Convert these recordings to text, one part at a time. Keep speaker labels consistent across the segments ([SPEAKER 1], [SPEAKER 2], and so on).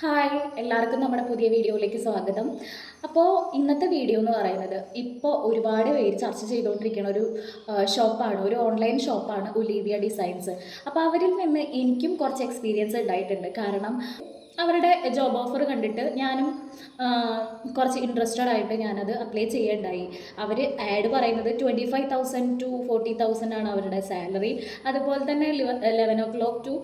[SPEAKER 1] Hi എല്ലാവർക്കും നമ്മുടെ പുതിയ വീഡിയോയിലേക്ക് സ്വാഗതം. അപ്പോൾ ഇന്നത്തെ വീഡിയോ എന്ന് പറയുന്നത് ഇപ്പോൾ ഒരുപാട് പേര് ചർച്ച ചെയ്തുകൊണ്ടിരിക്കുന്ന ഒരു ഷോപ്പാണ് ഒരു ഓൺലൈൻ ഷോപ്പാണ് ഒലീവിയ ഡിസൈൻസ്. അപ്പോൾ അവരിൽ നിന്ന് എനിക്കും കുറച്ച് എക്സ്പീരിയൻസ് ഉണ്ടായിട്ടുണ്ട്. കാരണം അവരുടെ ജോബ് ഓഫർ കണ്ടിട്ട് ഞാനും കുറച്ച് ഇൻട്രസ്റ്റഡ് ആയിട്ട് ഞാനത് അപ്ലൈ ചെയ്യേണ്ടായി. അവർ ആഡ് പറയുന്നത് twenty five thousand to forty thousand ആണ് അവരുടെ സാലറി അതുപോലെ തന്നെ eleven o'clock to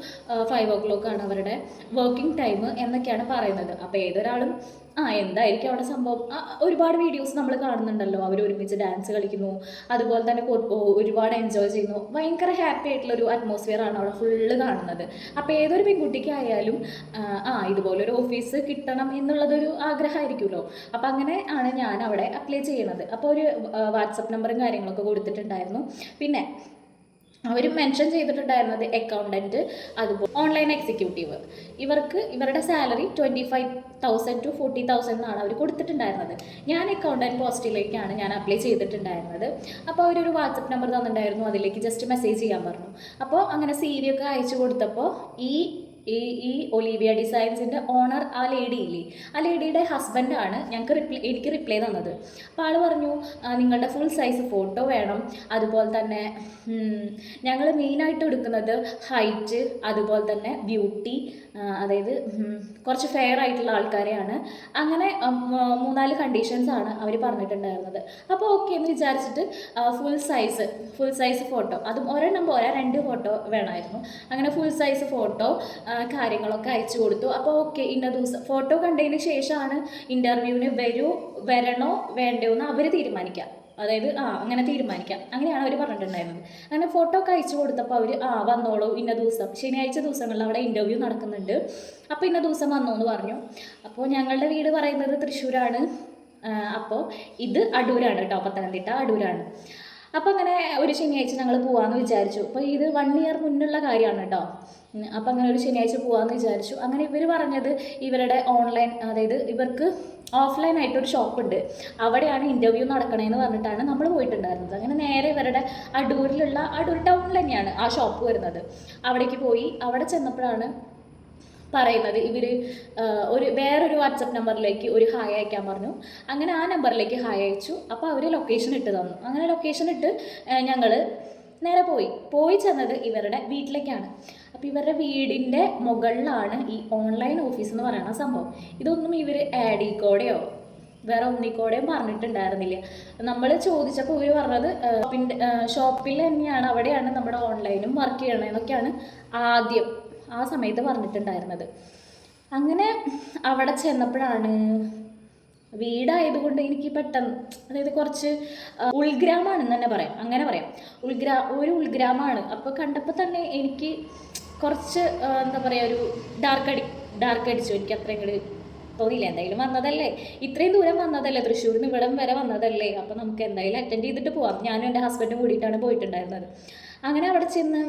[SPEAKER 1] five o'clock ആണ് അവരുടെ വർക്കിംഗ് ടൈം എന്നൊക്കെയാണ് പറയുന്നത്. അപ്പോൾ ഏതൊരാളും ആ എന്തായിരിക്കും അവിടെ സംഭവം? ഒരുപാട് വീഡിയോസ് നമ്മൾ കാണുന്നുണ്ടല്ലോ. അവർ ഒരുമിച്ച് ഡാൻസ് കളിക്കുന്നു. അതുപോലെ തന്നെ ഒരുപാട് എൻജോയ് ചെയ്യുന്നു. ഭയങ്കര ഹാപ്പി ആയിട്ടുള്ള ഒരു അറ്റ്മോസ്ഫിയർ ആണ് അവിടെ ഫുള്ള് കാണുന്നത്. അപ്പോൾ ഏതൊരു പെൺകുട്ടിക്കായാലും ആ, ആ ഇതുപോലൊരു ഓഫീസ് കിട്ടണം എന്നുള്ളതൊരു ആഗ്രഹമായിരിക്കുമല്ലോ. അപ്പോൾ അങ്ങനെ ആണ് ഞാൻ അവിടെ അപ്ലൈ ചെയ്യുന്നത് അപ്പോൾ ഒരു വാട്സപ്പ് നമ്പറും കാര്യങ്ങളൊക്കെ കൊടുത്തിട്ടുണ്ടായിരുന്നു. പിന്നെ അവർ മെൻഷൻ ചെയ്തിട്ടുണ്ടായിരുന്നത് അക്കൗണ്ടന്റ് അതുപോലെ ഓൺലൈൻ എക്സിക്യൂട്ടീവ് ഇവർക്ക് ഇവരുടെ salary twenty five thousand to forty thousand എന്നാണ് അവർ കൊടുത്തിട്ടുണ്ടായിരുന്നത്. ഞാൻ അക്കൗണ്ടന്റ് പോസ്റ്റിലേക്കാണ് ഞാൻ അപ്ലൈ ചെയ്തിട്ടുണ്ടായിരുന്നത്. അപ്പോൾ അവരൊരു വാട്സപ്പ് നമ്പർ തന്നിട്ടുണ്ടായിരുന്നു അതിലേക്ക് ജസ്റ്റ് മെസ്സേജ് ചെയ്യാൻ പറഞ്ഞു. അപ്പോൾ അങ്ങനെ സി വി ഒക്കെ അയച്ചു കൊടുത്തപ്പോൾ ഈ ഈ ഈ ഒലീവിയ ഡിസൈൻസിന്റെ ഓണർ ആ ലേഡി ഇല്ലേ? ആ ലേഡിയുടെ ഹസ്ബൻഡാണ് ഞങ്ങൾക്ക് റിപ്ലൈ എനിക്ക് റിപ്ലൈ തന്നത്. അപ്പോൾ ആൾ പറഞ്ഞു നിങ്ങളുടെ ഫുൾ സൈസ് ഫോട്ടോ വേണം. അതുപോലെ തന്നെ ഞങ്ങൾ മെയിനായിട്ട് എടുക്കുന്നത് ഹൈറ്റ് അതുപോലെ തന്നെ ബ്യൂട്ടി അതായത് കുറച്ച് ഫെയർ ആയിട്ടുള്ള ആൾക്കാരെയാണ്. അങ്ങനെ മൂന്നാൽ കണ്ടീഷൻസ് ആണ് അവർ പറഞ്ഞിട്ടുണ്ടായിരുന്നത്. അപ്പോൾ ഓക്കെ എന്ന് വിചാരിച്ചിട്ട് full size full size photo അതും ഒരെണ്ണം പോരാ രണ്ട് ഫോട്ടോ വേണമായിരുന്നു. അങ്ങനെ ഫുൾ സൈസ് ഫോട്ടോ കാര്യങ്ങളൊക്കെ അയച്ചു കൊടുത്തു. അപ്പോൾ ഓക്കെ ഇന്ന ദിവസം ഫോട്ടോ കണ്ടതിന് ശേഷമാണ് ഇന്റർവ്യൂവിന് വരൂ വരണോ വേണ്ടോ എന്ന് അവർ തീരുമാനിക്കാം. അതായത് ആ അങ്ങനെ തീരുമാനിക്കാം. അങ്ങനെയാണ് അവർ പറഞ്ഞിട്ടുണ്ടായിരുന്നത്. അങ്ങനെ ഫോട്ടോ ഒക്കെ അയച്ചു കൊടുത്തപ്പോൾ അവർ ആ വന്നോളൂ ഇന്ന ദിവസം. ശനിയാഴ്ച ദിവസങ്ങളിൽ അവിടെ ഇന്റർവ്യൂ നടക്കുന്നുണ്ട്. അപ്പോൾ ഇന്ന ദിവസം വന്നോ എന്ന് പറഞ്ഞു. അപ്പോൾ ഞങ്ങളുടെ വീട് പറയുന്നത് തൃശ്ശൂരാണ്. അപ്പോൾ ഇത് അടൂരാണ് കേട്ടോ പത്തനംതിട്ട അടൂരാണ്. അപ്പോൾ അങ്ങനെ ഒരു ശനിയാഴ്ച ഞങ്ങൾ പോകാമെന്ന് വിചാരിച്ചു. അപ്പോൾ ഇത് വൺ ഇയർ മുന്നുള്ള കാര്യമാണ് കേട്ടോ അപ്പം അങ്ങനെ ഒരു ശനിയാഴ്ച പോകാമെന്ന് വിചാരിച്ചു. അങ്ങനെ ഇവർ പറഞ്ഞത് ഇവരുടെ ഓൺലൈൻ അതായത് ഇവർക്ക് ഓഫ്ലൈൻ ആയിട്ടൊരു ഷോപ്പുണ്ട് അവിടെയാണ് ഇന്റർവ്യൂ നടക്കണേന്ന് പറഞ്ഞിട്ടാണ് നമ്മൾ പോയിട്ടുണ്ടായിരുന്നത്. അങ്ങനെ നേരെ ഇവരുടെ അടൂരിലുള്ള അടൂർ ടൗണിൽ തന്നെയാണ് ആ ഷോപ്പ് വരുന്നത്. അവിടേക്ക് പോയി അവിടെ ചെന്നപ്പോഴാണ് പറയുന്നത്. ഇവർ ഒരു വേറൊരു വാട്സപ്പ് നമ്പറിലേക്ക് ഒരു ഹായ് അയക്കാൻ പറഞ്ഞു. അങ്ങനെ ആ നമ്പറിലേക്ക് ഹായ് അയച്ചു. അപ്പോൾ അവർ ലൊക്കേഷൻ ഇട്ട് തന്നു. അങ്ങനെ ലൊക്കേഷൻ ഇട്ട് ഞങ്ങൾ നേരെ പോയി. പോയി ചെന്നത് ഇവരുടെ വീട്ടിലേക്കാണ്. അപ്പോൾ ഇവരുടെ വീടിന്റെ മുകളിലാണ് ഈ ഓൺലൈൻ ഓഫീസ് എന്ന് പറയുന്ന സംഭവം. ഇതൊന്നും ഇവർ കോഡയോ വേറെ ഒന്നിക്കോടെയും പറഞ്ഞിട്ടുണ്ടായിരുന്നില്ല. നമ്മൾ ചോദിച്ചപ്പോൾ ഇവർ പറഞ്ഞത് ഷോപ്പിൽ തന്നെയാണ് അവിടെയാണ് നമ്മുടെ ഓൺലൈനും വർക്ക് ചെയ്യണമെന്നൊക്കെയാണ് ആദ്യം. ആ സമയത്ത് പറഞ്ഞിട്ടുണ്ടായിരുന്നത്. അങ്ങനെ അവിടെ ചെന്നപ്പോഴാണ് വീടായതുകൊണ്ട് എനിക്ക് പെട്ടെന്ന് അതായത് കുറച്ച് ഉൾഗ്രാമാണെന്ന് തന്നെ പറയാം. അങ്ങനെ പറയാം. ഉൾഗ്രാ ഒരു ഉൾഗ്രാമാണ്. അപ്പോൾ കണ്ടപ്പോൾ തന്നെ എനിക്ക് കുറച്ച് എന്താ പറയുക ഒരു ഡാർക്ക് അടി ഡാർക്ക് അടിച്ചു. എനിക്ക് അത്ര കൂടി തോന്നിയില്ല. എന്തായാലും വന്നതല്ലേ? ഇത്രയും ദൂരം വന്നതല്ലേ? തൃശ്ശൂരിൽ നിന്ന് ഇവിടം വരെ വന്നതല്ലേ? അപ്പോൾ നമുക്ക് എന്തായാലും അറ്റൻഡ് ചെയ്തിട്ട് പോവാം. ഞാനും എന്റെ ഹസ്ബൻഡും കൂടിയിട്ടാണ് പോയിട്ടുണ്ടായിരുന്നത്. അങ്ങനെ അവിടെ ചെന്ന്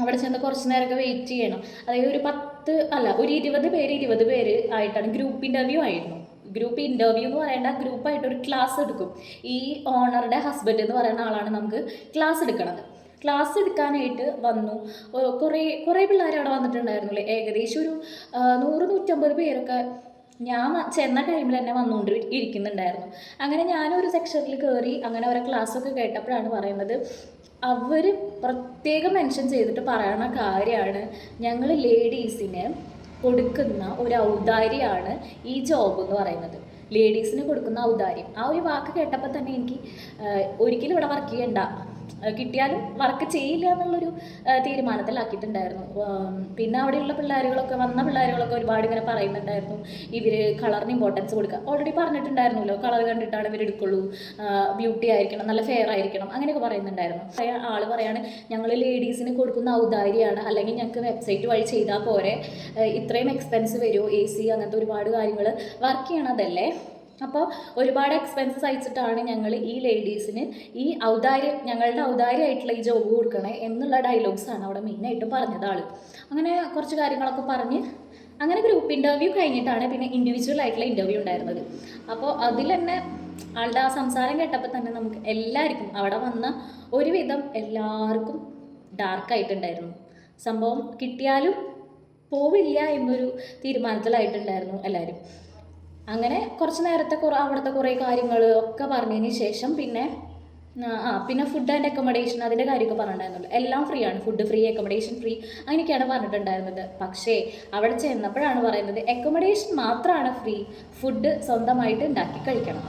[SPEAKER 1] അവിടെ ചെന്ന് കുറച്ച് നേരമൊക്കെ വെയിറ്റ് ചെയ്യണം. അതായത് ഒരു പത്ത് അല്ല ഒരു ഇരുപത് പേര് ഇരുപത് പേര് ആയിട്ടാണ് ഗ്രൂപ്പ് ഇന്റർവ്യൂ ആയിരുന്നു. ഗ്രൂപ്പ് ഇന്റർവ്യൂ എന്ന് പറയേണ്ട ഗ്രൂപ്പായിട്ട് ഒരു ക്ലാസ് എടുക്കും. ഈ ഓണറുടെ ഹസ്ബൻഡ് എന്ന് പറയുന്ന ആളാണ് നമുക്ക് ക്ലാസ് എടുക്കണത്. ക്ലാസ് എടുക്കാനായിട്ട് വന്നു. കുറേ കുറേ പിള്ളേർ അവിടെ വന്നിട്ടുണ്ടായിരുന്നില്ലേ ഏകദേശം ഒരു നൂറ് നൂറ്റമ്പത് പേരൊക്കെ ഞാൻ ചെന്ന ടൈമിൽ തന്നെ വന്നുകൊണ്ട് ഇരിക്കുന്നുണ്ടായിരുന്നു അങ്ങനെ ഞാനൊരു സെക്ഷനിൽ കയറി അങ്ങനെ ഓരോ ക്ലാസ്സൊക്കെ കേട്ടപ്പോഴാണ് പറയുന്നത് അവർ പ്രത്യേകം മെൻഷൻ ചെയ്തിട്ട് പറയുന്ന കാര്യമാണ് ഞങ്ങൾ ലേഡീസിന് കൊടുക്കുന്ന ഒരു ഔദാര്യമാണ് ഈ ജോബ് എന്ന് പറയുന്നത്. ലേഡീസിന് കൊടുക്കുന്ന ഔദാര്യം. ആ ഒരു വാക്ക് കേട്ടപ്പോൾ തന്നെ എനിക്ക് ഒരിക്കലും ഇവിടെ വർക്ക് ചെയ്യണ്ട. കിട്ടിയാലും വർക്ക് ചെയ്യില്ല എന്നുള്ളൊരു തീരുമാനത്തിലാക്കിയിട്ടുണ്ടായിരുന്നു. പിന്നെ അവിടെയുള്ള പിള്ളേരുകളൊക്കെ വന്ന പിള്ളേരുകളൊക്കെ ഒരുപാട് ഇങ്ങനെ പറയുന്നുണ്ടായിരുന്നു. ഇവർ കളറിന് ഇമ്പോർട്ടൻസ് കൊടുക്കുക ഓൾറെഡി പറഞ്ഞിട്ടുണ്ടായിരുന്നല്ലോ കളർ കണ്ടിട്ടാണ് ഇവർ എടുക്കുള്ളൂ. ബ്യൂട്ടി ആയിരിക്കണം നല്ല ഫെയർ ആയിരിക്കണം അങ്ങനെയൊക്കെ പറയുന്നുണ്ടായിരുന്നു. ആൾ പറയാണ് ഞങ്ങൾ ലേഡീസിന് കൊടുക്കുന്ന ഔദാര്യമാണ്. അല്ലെങ്കിൽ ഞങ്ങൾക്ക് വെബ്സൈറ്റ് വഴി ചെയ്താൽ പോരെ. ഇത്രയും എക്സ്പെൻസ് വരുമോ എ സി അങ്ങനത്തെ ഒരുപാട് കാര്യങ്ങൾ വർക്ക് ചെയ്യണതല്ലേ അപ്പോൾ ഒരുപാട് എക്സ്പെൻസസ് അയച്ചിട്ടാണ് ഞങ്ങൾ ഈ ലേഡീസിന് ഈ ഔദാര്യം ഞങ്ങളുടെ ഔദാര്യമായിട്ടുള്ള ഈ ജോബ് കൊടുക്കണേ എന്നുള്ള ഡയലോഗ്സാണ് അവിടെ മെയിനായിട്ട് പറഞ്ഞത് ആൾ അങ്ങനെ കുറച്ച് കാര്യങ്ങളൊക്കെ പറഞ്ഞ് അങ്ങനെ ഗ്രൂപ്പ് ഇന്റർവ്യൂ കഴിഞ്ഞിട്ടാണ് പിന്നെ ഇൻഡിവിജ്വൽ ആയിട്ടുള്ള ഇന്റർവ്യൂ ഉണ്ടായിരുന്നത്. അപ്പോൾ അതിൽ തന്നെ ആളുടെ ആ സംസാരം കേട്ടപ്പോൾ തന്നെ നമുക്ക് എല്ലാവർക്കും അവിടെ വന്ന ഒരുവിധം എല്ലാവർക്കും ഡാർക്കായിട്ടുണ്ടായിരുന്നു സംഭവം കിട്ടിയാലും പോവില്ല എന്നൊരു തീരുമാനത്തിലായിട്ടുണ്ടായിരുന്നു എല്ലാവരും അങ്ങനെ കുറച്ച് നേരത്തെ കുറേ അവിടുത്തെ കുറേ കാര്യങ്ങൾ ഒക്കെ പറഞ്ഞതിന് ശേഷം പിന്നെ ആ പിന്നെ ഫുഡ് ആൻഡ് അക്കോമഡേഷൻ അതിന്റെ കാര്യമൊക്കെ പറഞ്ഞിട്ടുണ്ടായിരുന്നുള്ളൂ എല്ലാം ഫ്രീ ആണ്. ഫുഡ് ഫ്രീ അക്കോമഡേഷൻ ഫ്രീ അങ്ങനെയൊക്കെയാണ് പറഞ്ഞിട്ടുണ്ടായിരുന്നത്. പക്ഷേ അവിടെ ചെന്നപ്പോഴാണ് പറയുന്നത് അക്കോമഡേഷൻ മാത്രമാണ് ഫ്രീ ഫുഡ് സ്വന്തമായിട്ട് ഉണ്ടാക്കി കഴിക്കണം.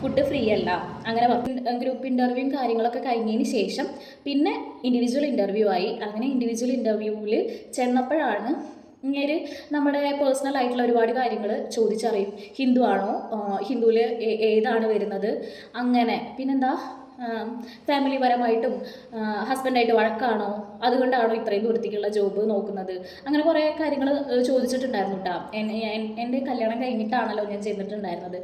[SPEAKER 1] ഫുഡ് ഫ്രീ അല്ല. അങ്ങനെ ഗ്രൂപ്പ് ഇന്റർവ്യൂവും കാര്യങ്ങളൊക്കെ കഴിഞ്ഞതിന് ശേഷം പിന്നെ ഇൻഡിവിജ്വൽ ഇന്റർവ്യൂ ആയി. അങ്ങനെ ഇൻഡിവിജ്വൽ ഇന്റർവ്യൂവിൽ ചെന്നപ്പോഴാണ് ഇങ്ങനെ നമ്മുടെ പേഴ്സണൽ ആയിട്ടുള്ള ഒരുപാട് കാര്യങ്ങൾ ചോദിച്ചറിയും. ഹിന്ദു ആണോ? ഹിന്ദുവിൽ ഏതാണ് വരുന്നത്? അങ്ങനെ. പിന്നെന്താ? ഫാമിലി പരമായിട്ടും ഹസ്ബൻഡായിട്ട് വഴക്കാണോ? അതുകൊണ്ടാണോ ഇത്രയും ദൂരത്തേക്കുള്ള ജോബ് നോക്കുന്നത്? അങ്ങനെ കുറേ കാര്യങ്ങൾ ചോദിച്ചിട്ടുണ്ടായിരുന്നു കേട്ടോ എന്റെ കല്യാണം കഴിഞ്ഞിട്ടാണല്ലോ ഞാൻ ചെയ്തിട്ടുണ്ടായിരുന്നത്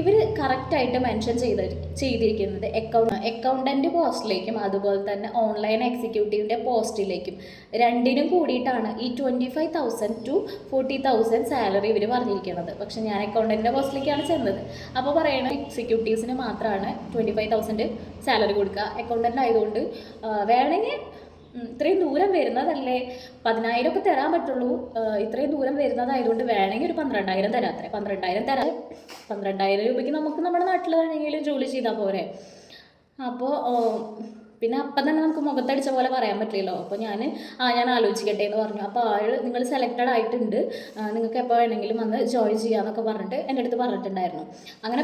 [SPEAKER 1] ഇവർ കറക്റ്റായിട്ട് മെൻഷൻ ചെയ്ത ചെയ്തിരിക്കുന്നത് അക്കൗണ്ട് അക്കൗണ്ടന്റ് പോസ്റ്റിലേക്കും അതുപോലെ തന്നെ ഓൺലൈൻ എക്സിക്യൂട്ടീവിന്റെ പോസ്റ്റിലേക്കും രണ്ടിനും കൂടിയിട്ടാണ് ഈ twenty five thousand to forty thousand salary ഇവർ പറഞ്ഞിരിക്കുന്നത്. പക്ഷെ ഞാൻ അക്കൗണ്ടന്റിന്റെ പോസ്റ്റിലേക്കാണ് ചെന്നത്. അപ്പോൾ പറയണ എക്സിക്യൂട്ടീവ്സിന് മാത്രമാണ് ട്വന്റി ഫൈവ് തൗസൻഡ് സാലറി കൊടുക്കുക. അക്കൗണ്ടന്റ് ആയതുകൊണ്ട് വേണമെങ്കിൽ ഇത്രയും ദൂരം വരുന്നതല്ലേ? പതിനായിരം ഒക്കെ തരാൻ പറ്റുള്ളൂ. ഇത്രയും ദൂരം വരുന്നതായതുകൊണ്ട് വേണമെങ്കിൽ ഒരു പന്ത്രണ്ടായിരം തരാം. അത്രേ പന്ത്രണ്ടായിരം തരാം. പന്ത്രണ്ടായിരം രൂപയ്ക്ക് നമുക്ക് നമ്മുടെ നാട്ടിൽ വേണമെങ്കിലും ജോലി ചെയ്താൽ പോരെ. അപ്പോൾ പിന്നെ അപ്പം തന്നെ നമുക്ക് മുഖത്തടിച്ച പോലെ പറയാൻ പറ്റില്ലല്ലോ. അപ്പോൾ ഞാൻ ആ ഞാൻ ആലോചിക്കട്ടെ എന്ന് പറഞ്ഞു. അപ്പോൾ ആൾ നിങ്ങൾ സെലക്റ്റഡ് ആയിട്ടുണ്ട്. നിങ്ങൾക്ക് എപ്പോൾ വേണമെങ്കിലും വന്ന് ജോയിൻ ചെയ്യാമെന്നൊക്കെ പറഞ്ഞിട്ട് എന്റെ അടുത്ത് പറഞ്ഞിട്ടുണ്ടായിരുന്നു. അങ്ങനെ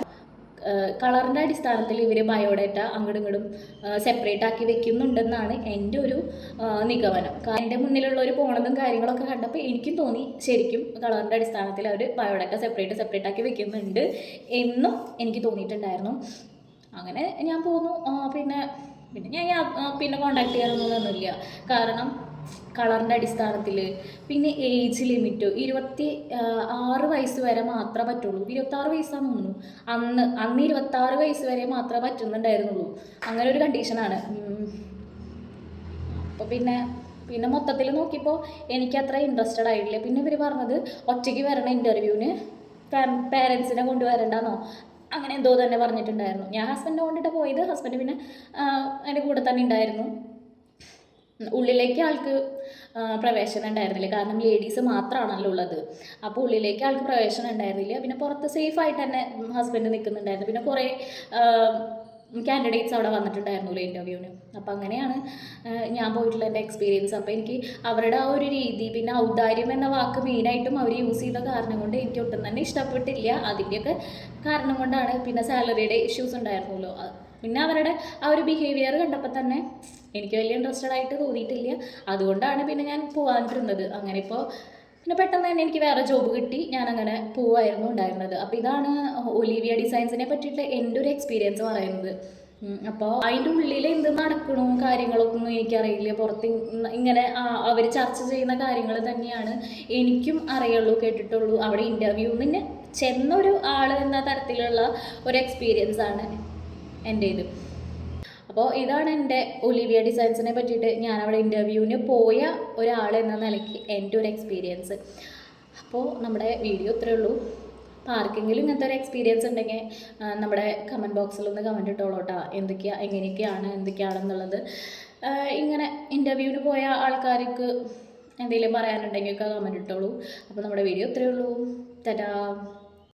[SPEAKER 1] കളറിന്റെ അടിസ്ഥാനത്തിൽ ഇവർ ബയോഡേറ്റ അങ്ങോട്ടും ഇങ്ങോട്ടും സെപ്പറേറ്റ് ആക്കി വെക്കുന്നുണ്ടെന്നാണ് എന്റെ ഒരു നിഗമനം. എന്റെ മുന്നിലുള്ള ഒരു പോണതും കാര്യങ്ങളൊക്കെ കണ്ടപ്പോൾ എനിക്കും തോന്നി ശരിക്കും കളറിന്റെ അടിസ്ഥാനത്തിൽ അവർ ബയോഡേറ്റ സെപ്പറേറ്റ് സെപ്പറേറ്റ് ആക്കി വെക്കുന്നുണ്ട് എന്നും എനിക്ക് തോന്നിയിട്ടുണ്ടായിരുന്നു. അങ്ങനെ ഞാൻ പോന്നു. പിന്നെ പിന്നെ ഞാൻ പിന്നെ കോണ്ടാക്ട് ചെയ്യാനൊന്നും നിന്നില്ല കാരണം കളറിന്റെ അടിസ്ഥാനത്തിൽ. പിന്നെ ഏജ് ലിമിറ്റ് ഇരുപത്തി ആറ് വയസ്സ് വരെ മാത്രമേ പറ്റുള്ളൂ. ഇരുപത്താറ് വയസ്സാന്ന് തോന്നുന്നു. അന്ന് അന്ന് ഇരുപത്താറ് വയസ്സ് വരെ മാത്രമേ പറ്റുന്നുണ്ടായിരുന്നുള്ളൂ. അങ്ങനെ ഒരു കണ്ടീഷനാണ് അപ്പോൾ പിന്നെ പിന്നെ മൊത്തത്തിൽ നോക്കിയപ്പോൾ എനിക്ക് അത്ര ഇൻട്രസ്റ്റഡ് ആയിട്ടില്ല. പിന്നെ ഇവർ പറഞ്ഞത് ഒറ്റയ്ക്ക് വരണ ഇന്റർവ്യൂവിന് പേരൻസിനെ കൊണ്ടുവരണ്ടെന്നോ അങ്ങനെ എന്തോ തന്നെ പറഞ്ഞിട്ടുണ്ടായിരുന്നു. ഞാൻ ഹസ്ബൻഡിനെ കൊണ്ടിട്ട് പോയത് ഹസ്ബൻഡ് പിന്നെ എന്റെ കൂടെ തന്നെ ഉണ്ടായിരുന്നു. ഉള്ളിലേക്ക് ആൾക്ക് പ്രവേശനം ഉണ്ടായിരുന്നില്ല. കാരണം ലേഡീസ് മാത്രമാണല്ലോ ഉള്ളത്. അപ്പോൾ ഉള്ളിലേക്ക് ആൾക്ക് പ്രവേശനം ഉണ്ടായിരുന്നില്ല. പിന്നെ പുറത്ത് സേഫ് ആയിട്ട് തന്നെ ഹസ്ബൻഡ് നിൽക്കുന്നുണ്ടായിരുന്നു പിന്നെ കുറേ കാൻഡിഡേറ്റ്സ് അവിടെ വന്നിട്ടുണ്ടായിരുന്നല്ലോ ഇന്റർവ്യൂവിന് അപ്പോൾ അങ്ങനെയാണ് ഞാൻ പോയിട്ടുള്ള എന്റെ എക്സ്പീരിയൻസ് അപ്പോൾ എനിക്ക് അവരുടെ ആ ഒരു രീതി പിന്നെ ഔദാര്യം എന്ന വാക്ക് മെയിനായിട്ടും അവർ യൂസ് ചെയ്ത കാരണം കൊണ്ട് എനിക്ക് ഒട്ടും തന്നെ ഇഷ്ടപ്പെട്ടില്ല. അതിന്റെയൊക്കെ കാരണം കൊണ്ടാണ് പിന്നെ സാലറിയുടെ ഇഷ്യൂസ് ഉണ്ടായിരുന്നല്ലോ പിന്നെ അവരുടെ ആ ഒരു ബിഹേവിയർ കണ്ടപ്പോൾ തന്നെ എനിക്ക് വലിയ ഇൻട്രസ്റ്റഡ് ആയിട്ട് തോന്നിയിട്ടില്ല. അതുകൊണ്ടാണ് പിന്നെ ഞാൻ പോകാനിരുന്നത് അങ്ങനെ ഇപ്പോൾ പിന്നെ പെട്ടെന്ന് തന്നെ എനിക്ക് വേറെ ജോബ് കിട്ടി. ഞാൻ അങ്ങനെ പോവായിരുന്നു ഉണ്ടായിരുന്നത്. അപ്പോൾ ഇതാണ് ഒലിവിയ ഡിസൈൻസിനെ പറ്റിയിട്ട് എന്റെ ഒരു എക്സ്പീരിയൻസ് പറയുന്നത്. അപ്പോൾ അതിന്റെ ഉള്ളിൽ എന്ത് നടക്കണോ കാര്യങ്ങളൊക്കെ ഒന്നും എനിക്കറിയില്ല. പുറത്ത് ഇങ്ങനെ അവർ ചർച്ച ചെയ്യുന്ന കാര്യങ്ങൾ തന്നെയാണ് എനിക്കും അറിയുള്ളൂ കേട്ടിട്ടുള്ളൂ. അവിടെ ഇന്റർവ്യൂ ഇന്റർവ്യൂവിന് ചെന്നൊരു ആൾ എന്ന തരത്തിലുള്ള ഒരു എക്സ്പീരിയൻസ് ആണ്. എന്റെ ഇത് അപ്പോൾ ഇതാണ് എന്റെ ഒലിവിയ ഡിസൈൻസിനെ പറ്റിയിട്ട് ഞാൻ അവിടെ ഇന്റർവ്യൂവിന് പോയ ഒരാൾ എന്ന നിലയ്ക്ക് എന്റെ ഒരു എക്സ്പീരിയൻസ് അപ്പോൾ നമ്മുടെ വീഡിയോ ഇത്രയേ ഉള്ളൂ. അപ്പോൾ ആർക്കെങ്കിലും ഇങ്ങനത്തെ ഒരു എക്സ്പീരിയൻസ് ഉണ്ടെങ്കിൽ നമ്മുടെ കമന്റ് ബോക്സിൽ ഒന്ന് കമന്റ് ഇട്ടോളൂ കേട്ടോ. എന്തൊക്കെയാണ് എങ്ങനെയൊക്കെയാണ് എന്തൊക്കെയാണെന്നുള്ളത്. ഇങ്ങനെ ഇന്റർവ്യൂവിന് പോയ ആൾക്കാർക്ക് എന്തെങ്കിലും പറയാനുണ്ടെങ്കിൽ ഒക്കെ കമന്റ് ഇട്ടോളൂ. അപ്പോൾ നമ്മുടെ വീഡിയോ ഇത്രയേ ഉള്ളൂ. ടാറ്റാ.